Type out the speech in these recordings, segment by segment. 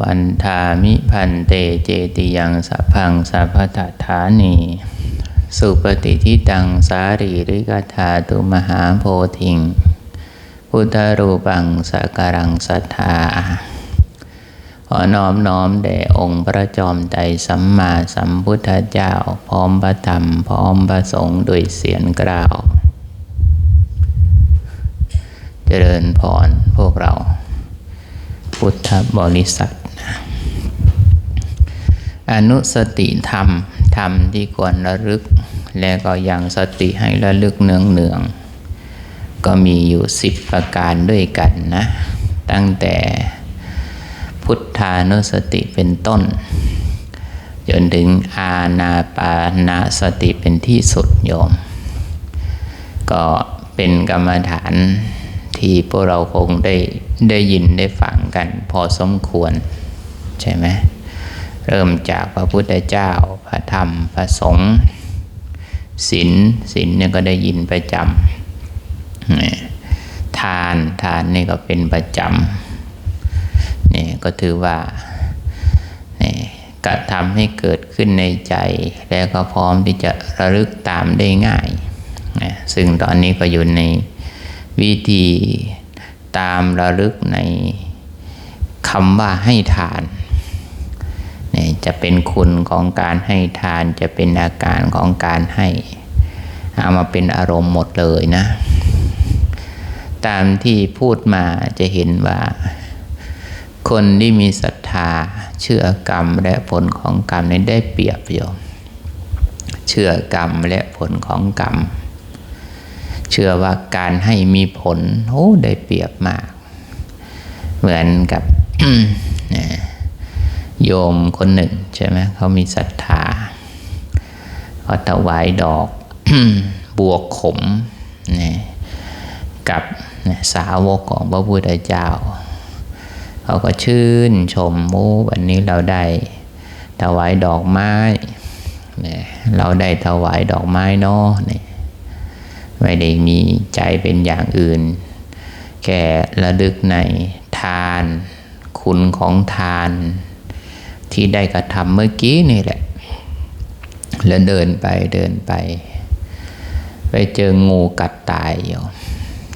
วันทามิพันเตเจติยังสัพพังสัพพทฐานีสุปฏิทิตังสารีริกธาตุมหาโพธิง พุทธรูปังสักการังสัทธาขอน้อมน้อมแด่องค์พระจอมไตรสัมมาสัมพุทธเจ้า พร้อมพระธรรม พร้อมพระสงฆ์ด้วยเสียงกล่าว เจริญพรพวกเรา พุทธบริษัท อนุสติธรรม ธรรมที่ควรระลึก และก็ยังสติให้ระลึกเนืองเนืองก็มีอยู่สิบประการด้วยกันนะ ตั้งแต่พุทธานุสติเป็นต้น จนถึงอาณาปานาสติเป็นที่สุดโยม ก็เป็นกรรมฐานที่พวกเราคงได้ได้ยินได้ฟังกันพอสมควร ใช่ไหม เริ่มจากพระพุทธเจ้า พระธรรม พระสงฆ์ศีลศีลเนี่ยก็ได้ยินประจำทานทานนี่ก็เป็นประจำนี่ก็ถือว่านี่กระทำให้เกิดขึ้นในใจ แล้วก็พร้อมที่จะระลึกตามได้ง่ายซึ่งตอนนี้ก็อยู่ในวิธีตามระลึกในคำว่าให้ทาน จะเป็นคุณของการให้ทานจะเป็นอาการของการให้เอามาเป็นอารมณ์หมดเลยนะ ตามที่พูดมาจะเห็นว่า คนที่มีศรัทธาเชื่อกรรมและผลของกรรมนี้ได้เปรียบโยมเชื่อกรรมและผลของกรรม เชื่อว่าการให้มีผลโอ้ได้เปรียบมาก เหมือนกับ โยมคนหนึ่งใช่ไหมเขามีศรัทธาเขาถวายดอกบัวขมนะกับนะสาวกของพระพุทธเจ้า เขาก็ชื่นชมโอ้วันนี้เราได้ถวายดอกไม้เนี่ยเราได้ถวายดอกไม้เนาะเนี่ยไม่ได้มีใจเป็นอย่างอื่น แค่ระลึกในทาน คุณของทาน ที่ได้กระทำเมื่อกี้นี่แหละ แล้วเดินไปเดินไป ไปเจองูกัดตายอยู่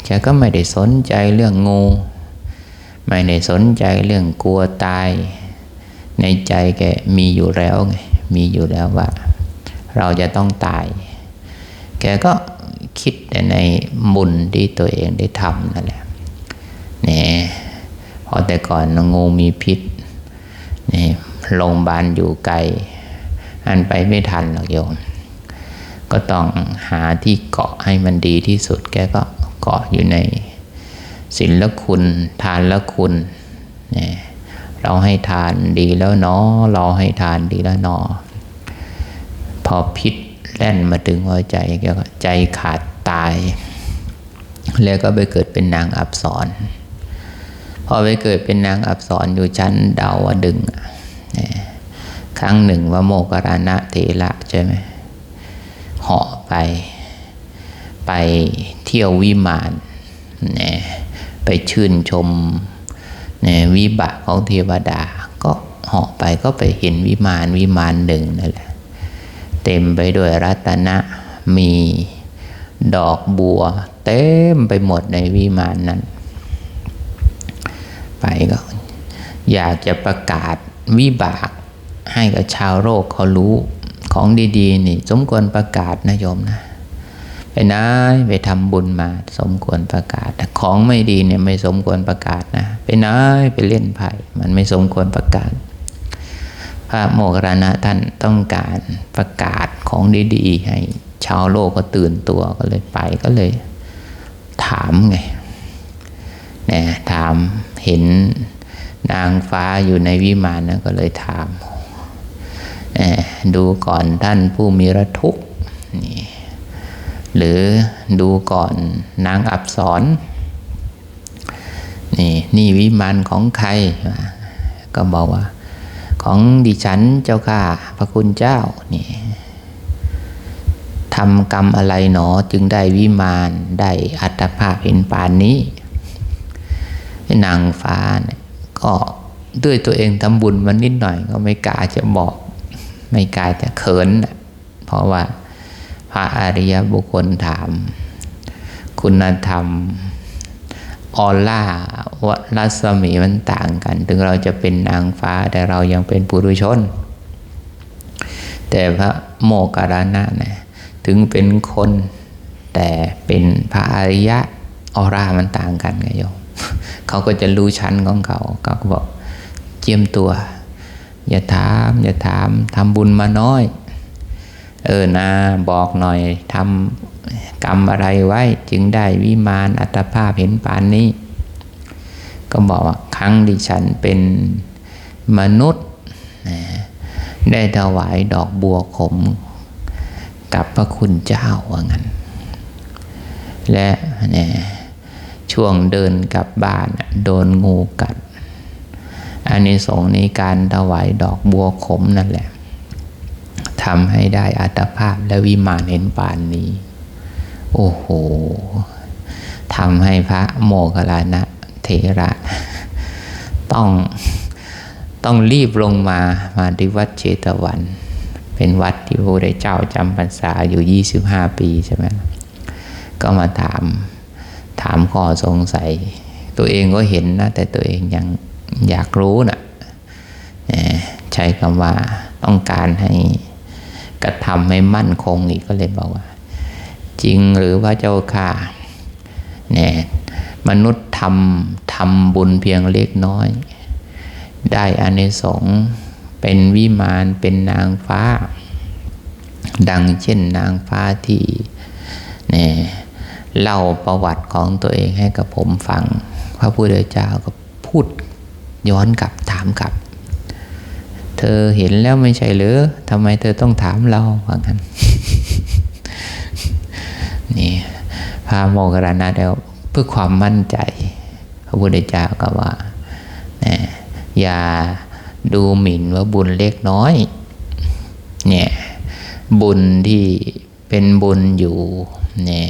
แกก็ไม่ได้สนใจเรื่องงู ไม่ได้สนใจเรื่องกลัวตาย ในใจแกมีอยู่แล้วไงมีอยู่แล้วว่า เราจะต้องตาย แกก็คิดแต่ในบุญที่ตัวเองได้ทำนั่นแหละเนี่ยพอแต่ก่อนงูมีพิษนี่ โรงพยาบาลอยู่ไกล อันไปไม่ทันหรอกโยม ก็ต้องหาที่เกาะให้มันดีที่สุด แกก็เกาะอยู่ในศีลคุณทานละคุณเนี่ยเราให้ทานดีแล้วเนาะเราให้ทานดีแล้วเนาะพอพิษแล่นมาถึงหัวใจแกก็ใจขาดตาย แล้วก็ไปเกิดเป็นนางอับสรพอไปเกิดเป็นนางอับสรอยู่ชั้นดาวดึง ครั้งหนึ่งว่าโมกราณะเทระใช่ไหมเหาะไป ไปเที่ยววิมานเนี่ยไปชื่นชมนี่ยวิบากของเทวดา ก็เหาะไปก็ไปเห็นวิมานวิมานหนึ่งนั่นแหละ เต็มไปด้วยรัตนะมีดอกบัว เต็มไปหมดในวิมานนั้น ไปก็อยากจะประกาศ วิบากให้กับชาวโลกเขารู้ของดีๆ นี่สมควรประกาศนะโยมนะ ไปนะไปทำบุญมา สมควรประกาศแต่ของไม่ดีเนี่ยไม่สมควรประกาศนะ ไปนะไปเล่นไพ่มันไม่สมควรประกาศ พระโมคคัลลานะท่านต้องการประกาศของดีๆ ให้ชาวโลกก็ตื่นตัวก็เลยไปก็เลย ถามไงเนี่ยถามเห็น นางฟ้าอยู่ในวิมานนะก็เลยถามดูก่อนท่านผู้มีระทุกนี่หรือดูก่อนนางอับสรนี่นี่วิมานของใคร ก็บอกว่า ของดิฉันเจ้าค่ะพระคุณเจ้านี่ทำกรรมอะไรหนอจึงได้วิมานได้อัตภาพเห็นปานนี้นางฟ้าเนี่ย ก็ด้วยตัวเองทำบุญมานิดหน่อย ก็ไม่กล้าจะบอก ไม่กล้าจะเขิน เพราะว่าพระอริยบุคคลถาม คุณธรรมออร่าวัรัศมีมันต่างกัน ถึงเราจะเป็นนางฟ้าแต่เรายังเป็นปุถุชน แต่พระโมคคัลานะเนี่ยถึงเป็นคนแต่เป็นพระอริยะออร่ามันต่างกันไงโยม เขาก็จะรู้ชั้นของเขาเขาก็บอกเจียมตัว อย่าถาม อย่าถามทำบุญมาน้อย เออนะบอกหน่อยทำกรรมอะไรไว้ จึงได้วิมานอัตภาพเห็นปานนี้ ก็บอกว่าครั้งดิฉันเป็นมนุษย์ ได้ถวายดอกบัวขมกับพระคุณเจ้าว่างั้น และเนี่ย ช่วงเดินกลับบ้านโดนงูกัด อันนี้สงนี้การถวายดอกบัวขมนั่นแหละทำให้ได้อัตภาพและวิมานเห็นปานนี้ โอ้โหทำให้พระโมคคัลลานะเถระ ต้องต้องรีบลงมามาที่วัดเชตวัน เป็นวัดที่พระพุทธเจ้าจำพรรษาอยู่ 25 ปีใช่ไหมก็มาถาม ถามข้อสงสัย ตัวเองก็เห็นนะ แต่ตัวเองยังอยากรู้นะใช้คำว่าต้องการให้กระทำให้มั่นคงอีกก็เลยบอกว่า จริงหรือว่าเจ้าค่ะเนี่ยมนุษย์ทำทำบุญเพียงเล็กน้อย ได้อานิสงส์เป็นวิมานเป็นนางฟ้า ดังเช่นนางฟ้าที่เนี่ย เล่าประวัติของตัวเองให้กับผมฟัง พระพุทธเจ้าก็พูดย้อนกลับถามกลับ เธอเห็นแล้วไม่ใช่หรือทำไมเธอต้องถามเราว่างั้นนี่พระโมคคัลลานะแล้วเพื่อความมั่นใจ พระพุทธเจ้าก็ว่าอย่าดูหมิ่นว่าบุญเล็กน้อย เนี่ย บุญที่เป็นบุญอยู่ เนี่ย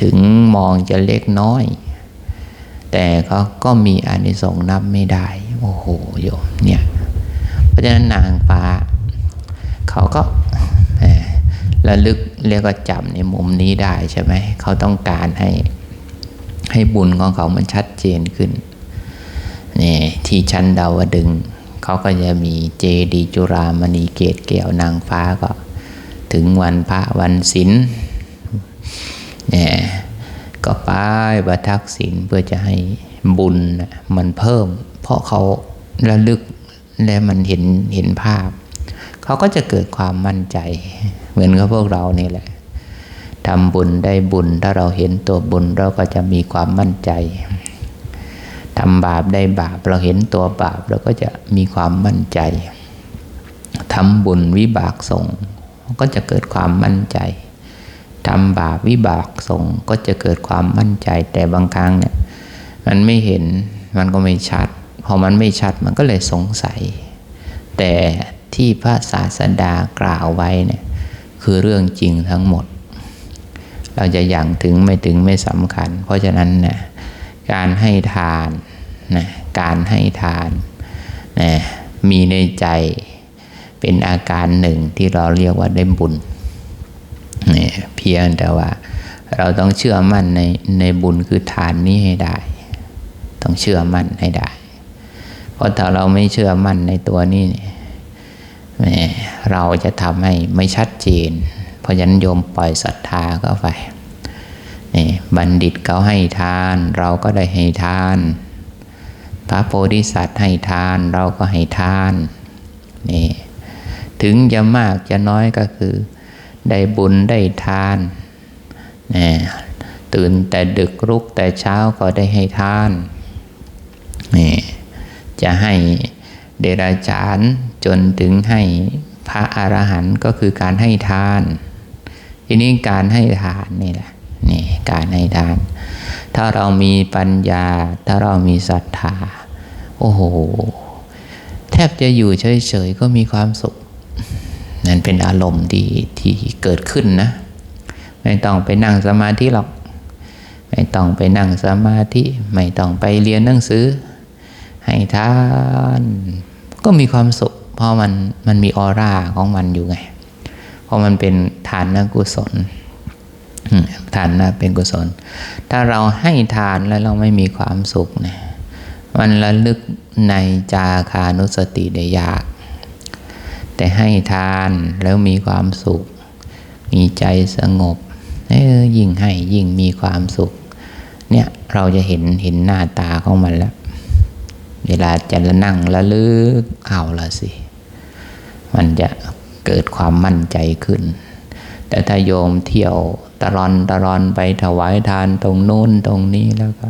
ถึงมองจะเล็กน้อย แต่เขาก็มีอานิสงส์นับไม่ได้ โอ้โหโยมเนี่ย เพราะฉะนั้นนางฟ้า เขาก็ระลึกเรียกว่าจำในมุมนี้ได้ใช่ไหม เขาต้องการให้ให้บุญของเขามันชัดเจนขึ้นนี่ที่ชั้นดาวดึง เขาก็จะมีเจดีจุรามณีเกตแก้วนางฟ้าก็ ถึงวันพระวันศิล เนี่ยก็ป้ายประทักษิณเพื่อจะให้บุญมันเพิ่ม เพราะเขาระลึกและมันเห็นเห็นภาพ เขาก็จะเกิดความมั่นใจ เหมือนกับพวกเรานี่แหละทำบุญได้บุญ ถ้าเราเห็นตัวบุญเราก็จะมีความมั่นใจทำบาปได้บาป เราเห็นตัวบาปเราก็จะมีความมั่นใจทำบุญวิบากส่งก็จะเกิดความมั่นใจ ทำบาปวิบากส่งก็จะเกิดความมั่นใจแต่บางครั้งเนี่ย มันไม่เห็นมันก็ไม่ชัด พอมันไม่ชัดมันก็เลยสงสัย แต่ที่พระศาสดากล่าวไว้เนี่ยคือเรื่องจริงทั้งหมด เราจะอย่างถึงไม่ถึงไม่สำคัญ เพราะฉะนั้นเนี่ยการให้ทานนะการให้ทานนะมีในใจเป็นอาการหนึ่งที่เราเรียกว่าได้บุญ เพียงแต่ว่า เราต้องเชื่อมั่นในในบุญคือทานนี้ให้ได้ ต้องเชื่อมั่นให้ได้ เพราะถ้าเราไม่เชื่อมั่นในตัวนี้เนี่ยเราจะทำให้ไม่ชัดเจน เพราะฉะนั้นโยมปล่อยศรัทธาเข้าไปนี่บัณฑิตเขาให้ทาน เราก็ได้ให้ทาน พระโพธิสัตว์ให้ทานเราก็ให้ทานนี่ถึงจะมากจะน้อยก็คือ ได้บุญได้ทานนะตื่นแต่ดึกรุกแต่เช้าก็ได้ให้ทานนี่จะให้เดรัจฉานจนถึงให้พระอรหันต์ก็คือการให้ทาน ทีนี้การให้ทานนี่แหละนี่การให้ทาน ถ้าเรามีปัญญา ถ้าเรามีศรัทธา โอ้โห แทบจะอยู่เฉยๆก็มีความสุข นั่นเป็นอารมณ์ที่ที่เกิดขึ้นนะ ไม่ต้องไปนั่งสมาธิหรอก ไม่ต้องไปนั่งสมาธิ ไม่ต้องไปเรียนหนังสือ ให้ทาน ก็มีความสุข เพราะมันมันมีออร่าของมันอยู่ไง เพราะมันเป็นทานนกุศลอืมทานนะเป็นกุศล ถ้าเราให้ทานแล้วเราไม่มีความสุขเนี่ยมันระลึกในจาคานุสติได้ยาก แต่ให้ทานแล้วมีความสุข มีใจสงบเออยิ่งให้ยิ่งมีความสุข เนี่ยเราจะเห็นเห็นหน้าตาของมันแล้ว เวลาจะละนั่งละลึกเอาละสิ มันจะเกิดความมั่นใจขึ้น แต่ถ้าโยมเที่ยวตะรอนตะรอนไปถวายทานตรงโน้นตรงนี้แล้วก็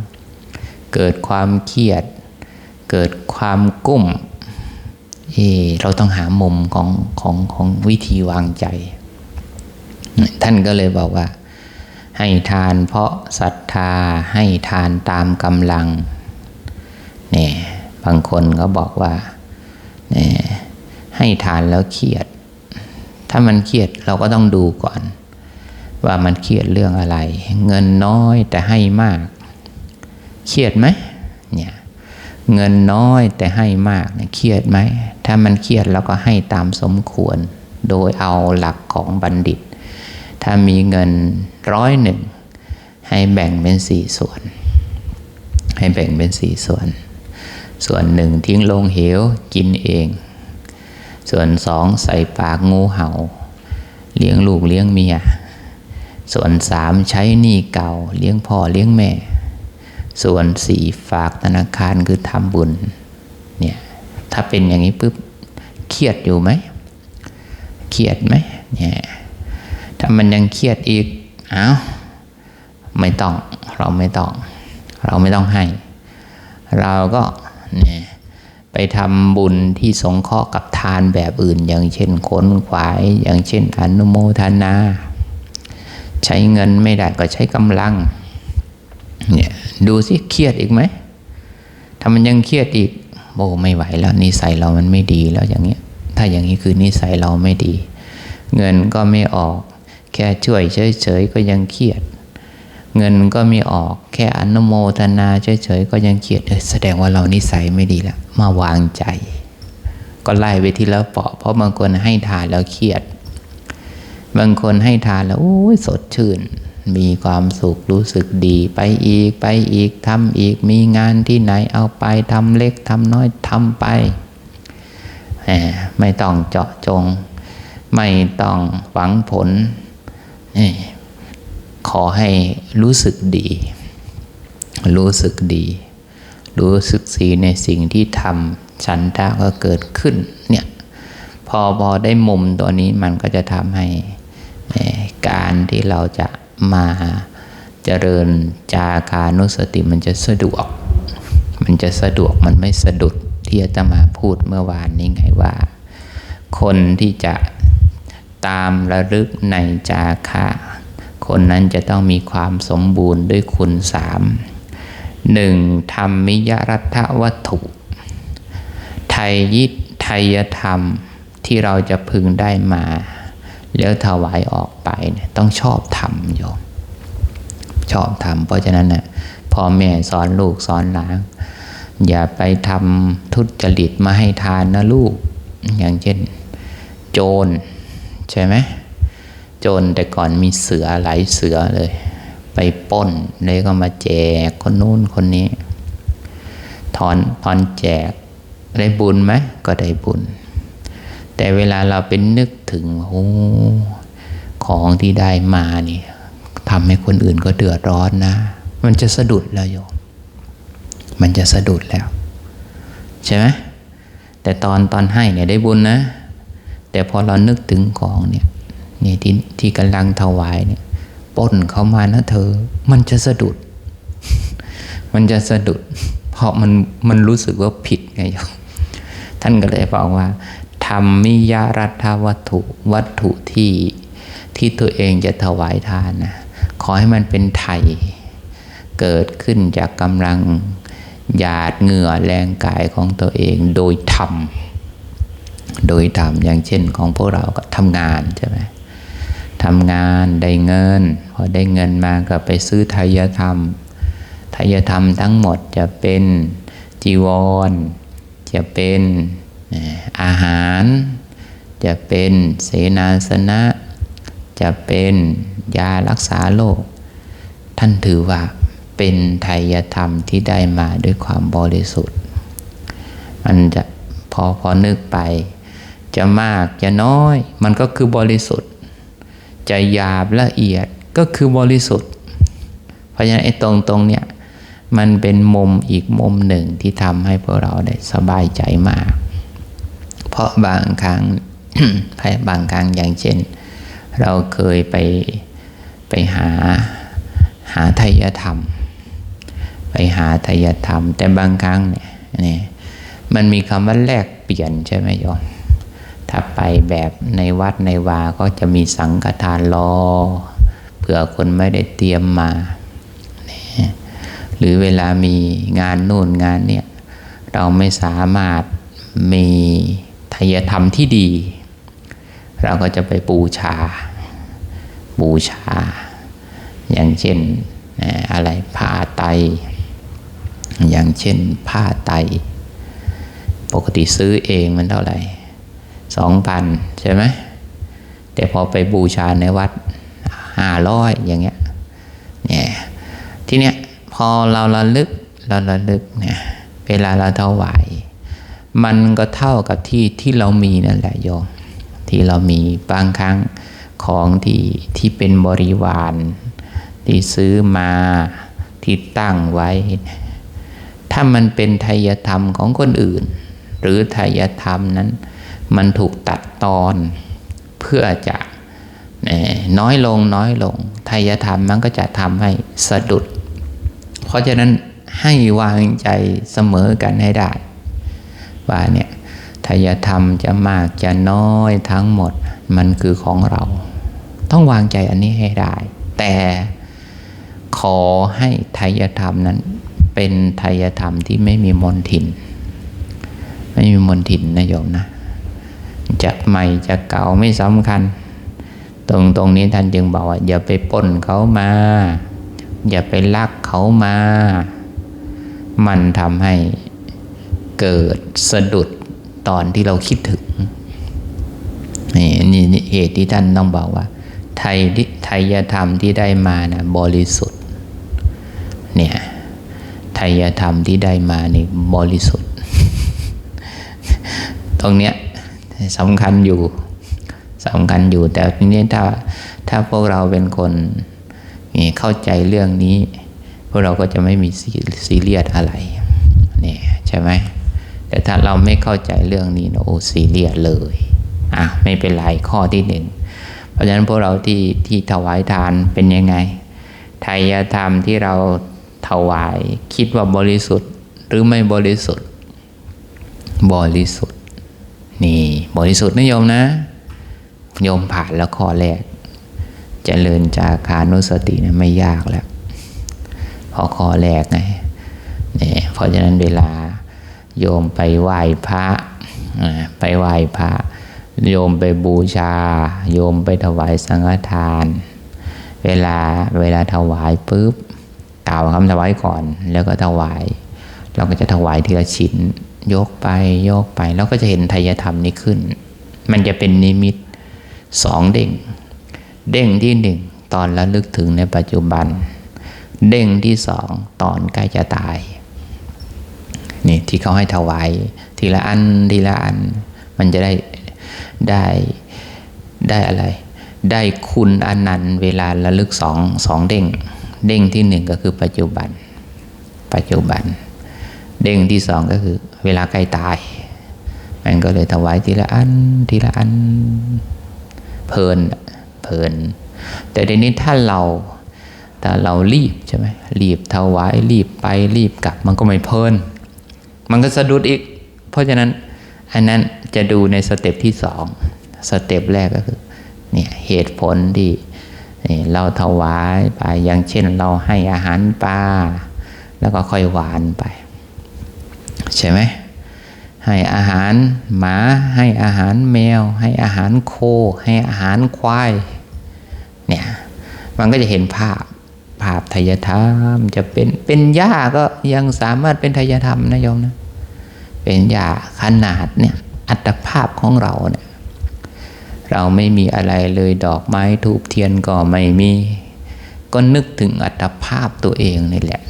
เกิดความเครียด เกิดความกุ้ม เออเราต้องหามุมของของของวิธีวางใจ ท่านก็เลยบอกว่า ให้ทานเพราะศรัทธาให้ทานตามกำลังเนี่ยบางคนก็บอกว่าเนี่ยให้ทานแล้วเครียด ถ้ามันเครียดเราก็ต้องดูก่อน ว่ามันเครียดเรื่องอะไร เงินน้อยแต่ให้มาก เครียดไหมเนี่ย เงินน้อยแต่ให้มากเนี่ยเครียดไหม ถ้ามันเครียดเราก็ให้ตามสมควร โดยเอาหลักของบัณฑิต ถ้ามีเงินร้อยหนึ่งให้แบ่งเป็นสี่ส่วน ให้แบ่งเป็นสี่ส่วน ส่วนหนึ่งทิ้งลงเหวกินเอง ส่วนสองใส่ปากงูเหา่า เลี้ยงลูกเลี้ยงเมีย ส่วนสามใช้หนี้เก่าเลี้ยงพ่อเลี้ยงแม่ ส่วนสี่ฝากธนาคารคือทำบุญเนี่ยถ้าเป็นอย่างนี้ปุ๊บเครียดอยู่ไหมเครียดไหมเนี่ยถ้ามันยังเครียดอีกอ้าวไม่ต้องเราไม่ต้อง เราไม่ต้องให้ เราก็เนี่ยไปทำบุญที่สงเคราะห์กับทานแบบอื่น อย่างเช่นขนขวายอย่างเช่นอนุโมทนา ใช้เงินไม่ได้ก็ใช้กำลัง เนี่ยดูสิเครียดอีกไหมถ้ามันยังเครียดอีกโบไม่ไหวแล้วนิสัยเรามันไม่ดีแล้วอย่างเงี้ย ถ้าอย่างนี้คือนิสัยเราไม่ดี เงินก็ไม่ออก แค่ช่วยเฉยๆก็ยังเครียด เงินก็ไม่ออก แค่อนุโมทนาเฉยๆก็ยังเครียดเออแสดงว่าเรานิสัยไม่ดีแล้วมาวางใจ ก็ไล่ไปทีละเปาะเพราะบางคนให้ทานแล้วเครียด บางคนให้ทานแล้วโอ้ยสดชื่น มีความสุขรู้สึกดีไปอีกไปอีกทำอีกมีงานที่ไหนเอาไปทำเล็กทำน้อยทำไปแหมไม่ต้องเจาะจง ไม่ต้องหวังผล ขอให้รู้สึกดี รู้สึกดี รู้สึกสีในสิ่งที่ทำฉันทะก็เกิดขึ้นเนี่ยพอพอได้มุมตัวนี้มันก็จะทำให้การที่เราจะ มาเจริญจาคานุสติมันจะสะดวก มันจะสะดวกมันไม่สะดุดที่อาตมาพูดเมื่อวานนี้ไงว่า คนที่จะตามระลึกในจาคาคนนั้นจะต้องมีความสมบูรณ์ด้วยคุณสามหนึ่งธรรมิยรัตวัตถุไทยยิตไทยธรรมที่เราจะพึงได้มา แล้วถวายออกไปเนี่ยต้องชอบทำโยม ชอบทำเพราะฉะนั้นนะ่ะพ่อแม่สอนลูกสอนหลานอย่าไปทำทุจริตมาให้ทานนะลูก อย่างเช่น โจรใช่ไหมโจรแต่ก่อนมีเสือหลายเสือเลย ไปป้นเลยก็มาแจกคนนู้นคนนี้ทอนทอนแจกได้บุญไหมก็ได้บุญ แต่เวลาเราเป็นนึกถึงโอ้ของที่ได้มานี่ทำให้คนอื่นก็เดือดร้อนนะ มันจะสะดุดแล้วโยมมันจะสะดุดแล้ว ใช่ไหมแต่ตอนตอนให้เนี่ยได้บุญนะ แต่พอเรานึกถึงของเนี่ยนี่ที่ที่กำลังถวายเนี่ยป้นเข้ามานะเธอ มันจะสะดุด มันจะสะดุด เพราะมันมันรู้สึกว่าผิดไงโยมท่านก็เลยบอกว่า ธรรมิยรัฐวัตถุวัตถุที่ที่ตัวเองจะถวายทานนะขอให้มันเป็นไทย เกิดขึ้นจากกำลังหยาดเหงื่อแรงกายของตัวเองโดยธรรม โดยธรรมอย่างเช่นของพวกเราก็ทำงานใช่ไหมทำงานได้เงิน พอได้เงินมาก็ไปซื้อทายธรรมทายธรรมทั้งหมดจะเป็นจีวร จะเป็น อาหารจะเป็นเสนาสนะ จะเป็นยารักษาโรคท่านถือว่าเป็นไทยธรรมที่ได้มาด้วยความบริสุทธิ์ มันจะพอพอนึกไป จะมากจะน้อย มันก็คือบริสุทธิ์ จะหยาบละเอียดก็คือบริสุทธิ์ เพราะฉะนั้นไอ้ตรงตรงเนี่ยมันเป็นมุมอีกมุมหนึ่งที่ทำให้พวกเราได้สบายใจมาก เพราะบางครั้งบางครั้งอย่างเช่น เราเคยไปไปหาหาไทยธรรม ไปหาไทยธรรม แต่บางครั้งเนี่ยนี่มันมีคำว่าแลกเปลี่ยนใช่ไหมโยมถ้าไปแบบในวัดในวาก็จะมีสังฆทานรอเผื่อคนไม่ได้เตรียมมา หรือเวลามีงานนู่นงานเนี่ย เราไม่สามารถมี ทายธรรมที่ดี เราก็จะไปบูชา บูชา อย่างเช่นอะไรผ้าไต อย่างเช่นผ้าไต ปกติซื้อเองมันเท่าไหร่สองพันใช่ไหมแต่พอไปบูชาในวัดห้าร้อยอย่างเงี้ยเนี่ยทีเนี้ยพอเราระลึกเราระลึกเนี่ยเวลาเราถวาย มันก็เท่ากับที่ที่เรามีนั่นแหละโยมที่เรามีบางครั้งของที่ที่เป็นบริวาร ที่ซื้อมาที่ตั้งไว้ ถ้ามันเป็นไทยธรรมของคนอื่น หรือไทยธรรมนั้น มันถูกตัดตอนเพื่อจะน้อยลงน้อยลงไทยธรรมมันก็จะทำให้สะดุด เพราะฉะนั้นให้วางใจเสมอกันให้ได้ ว่าเนี่ยทายธรรมจะมากจะน้อยทั้งหมดมันคือของเรา ต้องวางใจอันนี้ให้ได้ แต่ขอให้ทายธรรมนั้น เป็นทายธรรมที่ไม่มีมนทิน ไม่มีมนทินนะโยมนะจะใหม่จะเก่าไม่สำคัญ ตรงตรงนี้ท่านจึงบอกว่าอย่าไปป้นเขามา อย่าไปลักเขามา มันทำให้ เกิดสะดุดตอนที่เราคิดถึงนี่นี่เหตุที่ท่านต้องบอกว่า ไทยไทยธรรมที่ได้มานะบริสุทธิ์ เนี่ยไทยธรรมที่ได้มานี่บริสุทธิ์ ตรงเนี้ยสำคัญอยู่สำคัญอยู่ แต่ทีนี้ถ้าถ้าพวกเราเป็นคนเข้าใจเรื่องนี้ พวกเราก็จะไม่มีซีเรียสอะไร เนี่ยใช่ไหม แต่ถ้าเราไม่เข้าใจเรื่องนี้นะโอ้ซีเรียสเลยอะไม่เป็นไรข้อที่หนึ่งเพราะฉะนั้นพวกเราที่ที่ถวายทานเป็นยังไงไทยธรรมที่เราถวายคิดว่าบริสุทธิ์หรือไม่บริสุทธิ์ บริสุทธิ์ นี่บริสุทธิ์นะโยมนะโยมผ่านแล้วข้อแรกจเจริญจาคานุสตินะไม่ยากแล้วพอข้อแรกไงเนี่ยเพราะฉะนั้นเวลา โยมไปไหว้พระไปไหว้พระ โยมไปบูชา โยมไปถวายสังฆทาน เวลาเวลาถวายปุ๊บกล่าวคำถวายก่อนแล้วก็ถวาย เราก็จะถวายทีละชิ้น ยกไปยกไปแล้วก็จะเห็นไทยธรรมนี้ขึ้น มันจะเป็นนิมิตสองเด้ง เด้งที่หนึ่งตอนระลึกถึงในปัจจุบัน เด้งที่สองตอนใกล้จะตาย นี่ที่เขาให้ถวาย ทีละอันทีละอัน มันจะได้ได้ได้อะไร ได้คุณอนันต์เวลาระลึกสองสองเด้ง เด้งที่หนึ่งก็คือปัจจุบัน ปัจจุบัน เด้งที่สองก็คือ เวลาใกล้ตาย มันก็เลยถวายทีละอันทีละอัน เพลินเพลิน แต่ในนี้ถ้าเราถ้าเรารีบใช่ไหมรีบถวายรีบไปรีบกลับมันก็ไม่เพลิน มันก็สะดุดอีก เพราะฉะนั้นอันนั้นจะดูในสเต็ปที่สองสเต็ปแรกก็คือเนี่ยเหตุผลที่เราถวายไปอย่างเช่นเราให้อาหารปลาแล้วก็ค่อยหวานไป ใช่ไหมให้อาหารหมาให้อาหารแมว ให้อาหารโค ให้อาหารควายเนี่ยมันก็จะเห็นภาพาพทายธรรม จะเป็นเป็นหญ้าก็ยังสามารถเป็นทายธรรมนะโยมนะ เป็นหญ้าขนาดเนี่ยอัตภาพของเราเนี่ยเราไม่มีอะไรเลยดอกไม้ทูบเทียนก็ไม่มี ก็นึกถึงอัตภาพตัวเองนี่แหละ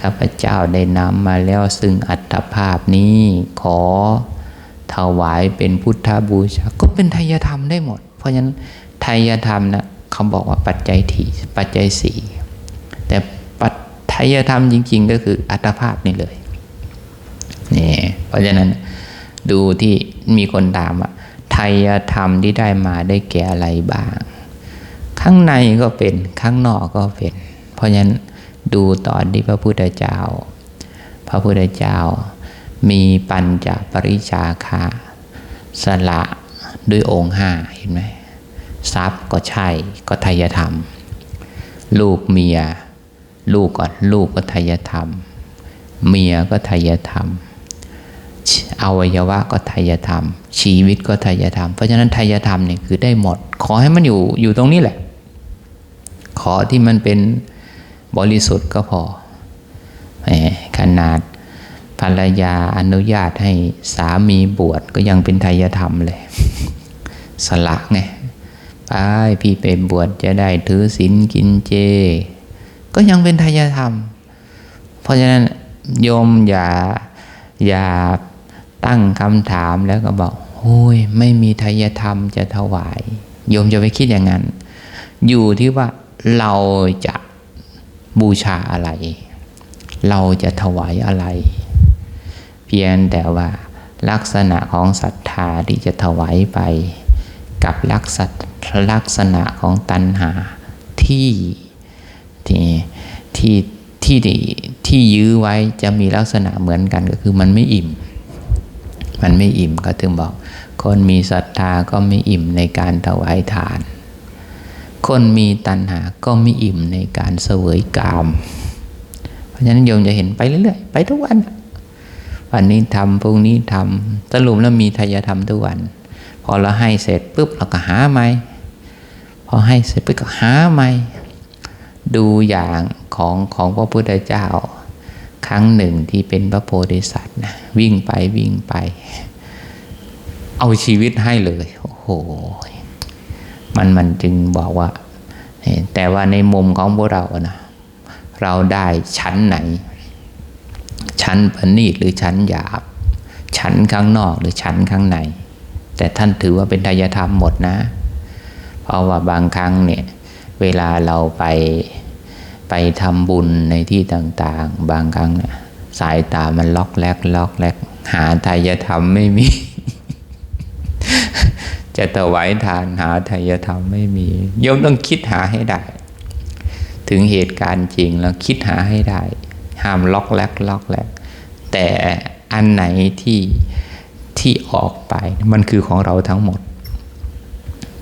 ข้าพเจ้าได้นำมาแล้วซึ่งอัตภาพนี้ขอถวายเป็นพุทธบูชา ก็เป็นทายธรรมได้หมด เพราะฉะนั้นทายธรรมนะเขาบอกว่าปัจจัยถี่ปัจจัยสี่ แต่ปัจทยธรรมจริง ๆ ก็คืออัตภาพนี่เลยนี่เพราะฉะนั้นดูที่มีคนถามว่าไทยธรรมที่ได้มาได้แก่อะไรบ้าง ข้างในก็เป็นข้างนอกก็เป็น เพราะฉะนั้นดูตอนที่พระพุทธเจ้า พระพุทธเจ้า มีปัญจปริชาคาสละด้วยองค์ห้าเห็นไหมทรัพย์ก็ใช่ก็ไทยธรรม ลูกเมีย ลูกก่อนลูกก็ทายธรรม เมียก็ทายธรรมอวัยวะก็ทายธรรม ชีวิตก็ทายธรรม เพราะฉะนั้นทายธรรมเนี่ยคือได้หมด ขอให้มันอยู่อยู่ตรงนี้แหละ ขอที่มันเป็นบริสุทธิ์ก็พอขนาดภรรยาอนุญาตให้สามีบวชก็ยังเป็นทายธรรมเลย สละไงไปพี่เป็นบวชจะได้ถือศีลกินเจ ก็ยังเป็นทายธรรม เพราะฉะนั้นโยมอย่าอย่าตั้งคำถามแล้วก็บอกโอ้ยไม่มีทายธรรมจะถวาย โยมจะไปคิดอย่างนั้น อยู่ที่ว่าเราจะบูชาอะไร เราจะถวายอะไร เพียงแต่ว่าลักษณะของศรัทธาที่จะถวายไป กับลักษลักษณะของตัณหาที่ ที่ที่ที่ที่ยื้อไว้จะมีลักษณะเหมือนกันก็คือมันไม่อิ่ม มันไม่อิ่มก็ถึงบอก คนมีศรัทธาก็ไม่อิ่มในการถวายทาน คนมีตัณหาก็ไม่อิ่มในการเสวยกาม เพราะฉะนั้นโยมจะเห็นไปเรื่อยๆ ไปทุกวัน วันนี้ทำพรุ่งนี้ทำสรุปแล้วมีทายธรรมทุกวัน พอเราให้เสร็จปุ๊บเราก็หาไหมพอให้เสร็จปุ๊บก็หาใหม่ ดูอย่างของของพระพุทธเจ้า ครั้งหนึ่งที่เป็นพระโพธิสัตว์นะวิ่งไปวิ่งไป เอาชีวิตให้เลย โอ้โห มันมันจึงบอกว่า แต่ว่าในมุมของพวกเรานะเราได้ชั้นไหน ชั้นประณีตหรือชั้นหยาบ ชั้นข้างนอกหรือชั้นข้างใน แต่ท่านถือว่าเป็นทายธรรมหมดนะ เพราะว่าบางครั้งเนี่ย เวลาเราไป ไปทำบุญในที่ต่างๆ บางครั้งเนี่ยสายตามันล็อกแลกล็อกแลกหาทายธรรมไม่มี จะถวายทานหาทายธรรมไม่มีโยมต้องคิดหาให้ได้ ถึงเหตุการณ์จริงแล้วคิดหาให้ได้ ห้ามล็อกแลกล็อกแลกแต่อันไหนที่ที่ออกไป มันคือของเราทั้งหมด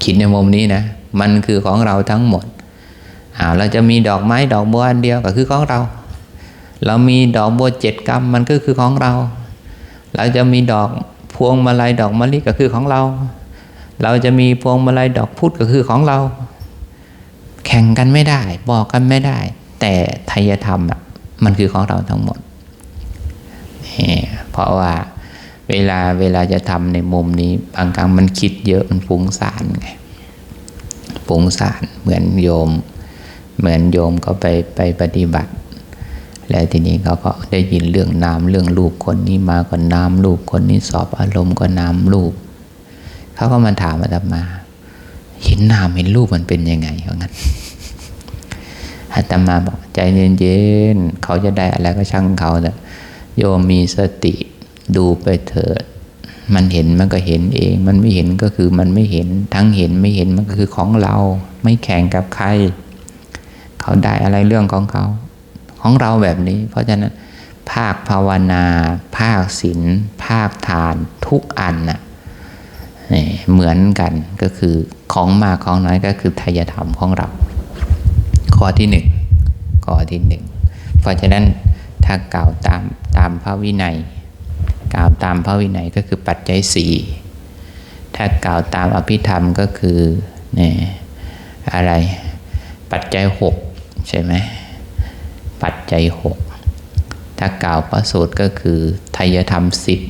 คิดในมุมนี้นะ มันคือของเราทั้งหมด อ้าวเราจะมีดอกไม้ดอกบัวอันเดียวก็คือของเรา เรามีดอกบัวเจ็ดกรรมมันก็คือของเรา เราจะมีดอกพวงมาลัยดอกมะลิก็คือของเรา เราจะมีพวงมาลัยดอกพุธก็คือของเรา แข่งกันไม่ได้ บอกกันไม่ได้ แต่ไทยธรรมอะมันคือของเราทั้งหมด เพราะว่าเวลาเวลาจะทำในมุมนี้บางครั้งมันคิดเยอะมันฟุ้งซ่านไงฟุ้งซ่านเหมือนโยม เหมือนโยมก็ไปไปปฏิบัติ แล้วทีนี้เขาก็ได้ยินเรื่องนามเรื่องลูกคนนี้มาก็นามลูกคนนี้สอบอารมณ์ก็นามลูกเขาก็มาถามอาตมา เห็นนามเห็นรูปมันเป็นยังไงว่างั้นอาตมาบอกใจเย็นๆเขาจะได้อะไรก็ช่างเขาแต่โยมมีสติดูไปเถิดมันเห็นมันก็เห็นเอง มันไม่เห็นก็คือมันไม่เห็น ทั้งเห็นไม่เห็นมันก็คือของเรา ไม่แข่งกับใคร เขาได้อะไรเรื่องของเขา ของเราแบบนี้ เพราะฉะนั้น ภาคภาวนา ภาคศีลภาคทานทุกอันน่ะเหมือนกันก็คือของมากของน้อยก็คือทายธรรมของเรา ข้อที่หนึ่งข้อที่หนึ่งเพราะฉะนั้นถ้ากล่าวตามตามพระวินัย กล่าวตามพระวินัยก็คือปัจจัยสี่ถ้ากล่าวตามอภิธรรมก็คือเนี่ยอะไรปัจจัยหก ใช่ไหมปัจจัยหกถ้ากล่าวประสูตรก็คือทายธรรมสิบ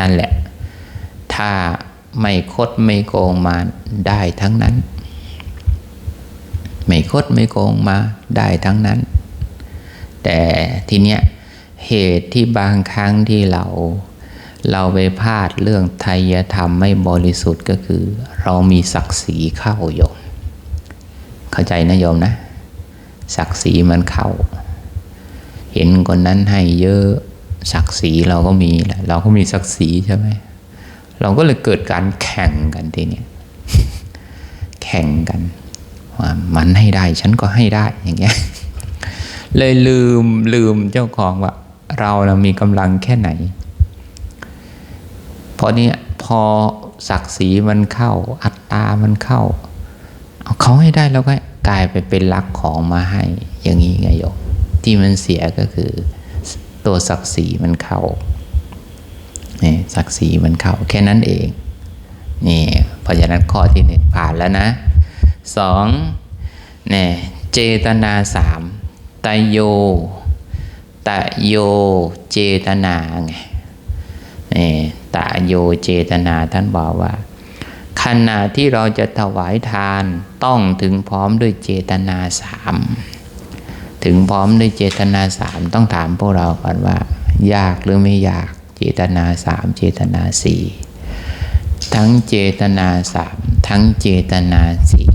นั่นแหละ ถ้าไม่คดไม่โกงมาได้ทั้งนั้น ไม่คดไม่โกงมาได้ทั้งนั้น แต่ทีเนี้ยเหตุที่บางครั้งที่เราเราไปพลาดเรื่องไทยธรรมไม่บริสุทธิ์ก็คือ เรามีศักดิ์ศรีเข้าโยม เข้าใจนะโยมนะ ศักดิ์ศรีมันเข้า เห็นคนนั้นให้เยอะศักดิ์ศรีเราก็มีแหละเราก็มีศักดิ์ศรีใช่ไหมเราก็เลยเกิดการแข่งกันทีนี้แข่งกันว่ามันให้ได้ฉันก็ให้ได้อย่างเงี้ยเลยลืมลืมเจ้าของว่า เรานะมีกำลังแค่ไหนเพราะเนี้พอศักดิ์ศรีมันเข้า อัตตามันเข้า เอาเขาให้ได้แล้วก็ กลายไปเป็นรักของมาให้ อย่างนี้ไงโยมที่มันเสียก็คือ ตัวศักดิ์ศรีมันเข้านี่ศักดิ์ศรีมันเข้าแค่นั้นเองนี่เพราะฉะนั้นข้อที่หนึ่งผ่านแล้วนะสองเนี่ยเจตนาสามตโยตโยเจตนาไงนี่ตโยเจตนาท่านบอกว่า ขณะที่เราจะถวายทานต้องถึงพร้อมด้วยเจตนาสามถึงพร้อมด้วยเจตนาสามต้องถามพวกเราก่อนว่า ยากหรือไม่ยากเจตนาสามเจตนาสี่ทั้งเจตนาสามทั้งเจตนาสี่